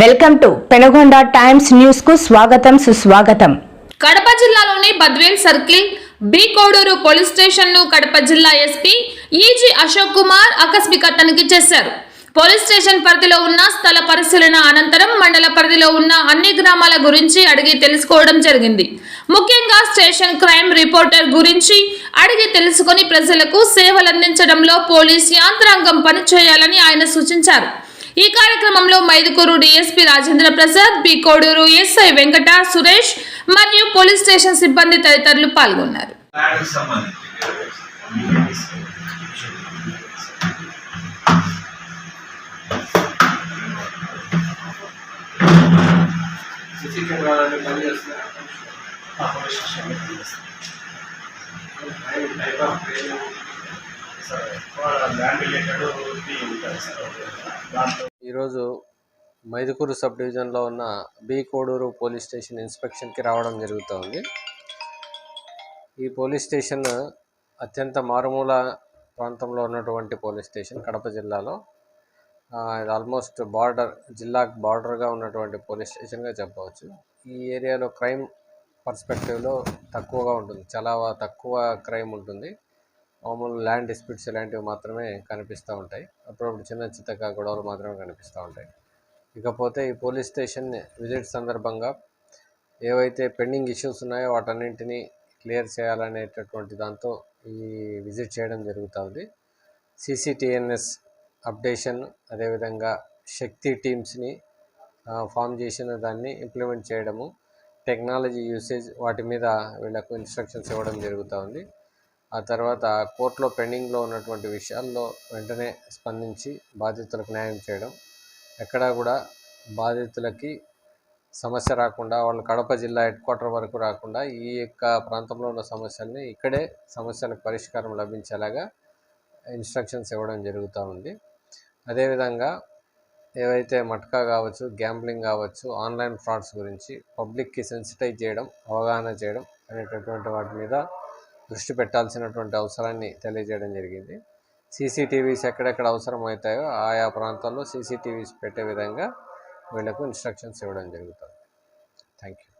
Welcome to Penagonda times న్యూస్కు స్వాగతం సుస్వాగతం. కడప జిల్లాలోని Badvel circle B Koduru police స్టేషన్ను కడప జిల్లా ఎస్పీ ఈజీ అశోక్ కుమార్ ఆకస్మిక తనిఖీ చేశారు. పోలీస్ స్టేషన్ పరిధిలో ఉన్న స్థల పరిశీలన అనంతరం మండల పరిధిలో ఉన్న అన్ని గ్రామాల గురించి అడిగి తెలుసుకోవడం జరిగింది. ముఖ్యంగా స్టేషన్ క్రైమ్ రిపోర్టర్ గురించి అడిగి తెలుసుకొని ప్రజలకు సేవలందించడంలో పోలీస్ యాంత్రాంగం పనిచేయాలని ఆయన సూచించారు. ఈ కార్యక్రమంలో Mydukur DSP Rajendra Prasad B Koduru SI Venkata Suresh మరియు పోలీస్ స్టేషన్ సిబ్బంది తదితరులు పాల్గొన్నారు. ఈరోజు మైదుకూరు సబ్ డివిజన్లో ఉన్న బి కోడూరు పోలీస్ స్టేషన్ ఇన్స్పెక్షన్కి రావడం జరుగుతోంది. ఈ పోలీస్ స్టేషన్ అత్యంత మారుమూల ప్రాంతంలో ఉన్నటువంటి పోలీస్ స్టేషన్ కడప జిల్లాలో. ఇది ఆల్మోస్ట్ బార్డర్ జిల్లాకు బార్డర్గా ఉన్నటువంటి పోలీస్ స్టేషన్గా చెప్పవచ్చు. ఈ ఏరియాలో క్రైమ్ పర్స్పెక్టివ్లో తక్కువగా ఉంటుంది. చాలా తక్కువ క్రైమ్ ఉంటుంది. మామూలు ల్యాండ్ డిస్ప్యూట్స్ ఇలాంటివి మాత్రమే కనిపిస్తూ ఉంటాయి. అప్పుడప్పుడు చిన్న చిత్తగా గొడవలు మాత్రమే కనిపిస్తూ ఉంటాయి. ఇకపోతే ఈ పోలీస్ స్టేషన్ విజిట్ సందర్భంగా ఏవైతే పెండింగ్ ఇష్యూస్ ఉన్నాయో వాటన్నింటినీ క్లియర్ చేయాలనేటటువంటి దాంతో ఈ విజిట్ చేయడం జరుగుతుంది. సిసిటిఎన్ఎస్ అప్డేషన్ అదేవిధంగా శక్తి టీమ్స్ని ఫామ్ చేసిన దాన్ని ఇంప్లిమెంట్ చేయడము టెక్నాలజీ యూసేజ్ వాటి మీద వీళ్ళకు ఇన్స్ట్రక్షన్స్ ఇవ్వడం జరుగుతూ ఉంది. ఆ తర్వాత కోర్టులో పెండింగ్లో ఉన్నటువంటి విషయాల్లో వెంటనే స్పందించి బాధితులకు న్యాయం చేయడం. ఎక్కడా కూడా బాధితులకి సమస్య రాకుండా వాళ్ళు కడప జిల్లా హెడ్ క్వార్టర్ వరకు రాకుండా ఈ యొక్క ప్రాంతంలో ఉన్న సమస్యల్ని ఇక్కడే సమస్యలకు పరిష్కారం లభించేలాగా ఇన్స్ట్రక్షన్స్ ఇవ్వడం జరుగుతూ ఉంది. అదేవిధంగా ఏవైతే మట్కా కావచ్చు గ్యాంబ్లింగ్ కావచ్చు ఆన్లైన్ ఫ్రాడ్స్ గురించి పబ్లిక్కి సెన్సిటైజ్ చేయడం అవగాహన చేయడం అనేటటువంటి వాటి మీద దృష్టి పెట్టాల్సినటువంటి అవసరాన్ని తెలియజేయడం జరిగింది. సీసీటీవీస్ ఎక్కడెక్కడ అవసరం అవుతాయో ఆయా ప్రాంతాల్లో సీసీటీవీస్ పెట్టే విధంగా వీళ్ళకు ఇన్స్ట్రక్షన్స్ ఇవ్వడం జరుగుతుంది. Thank you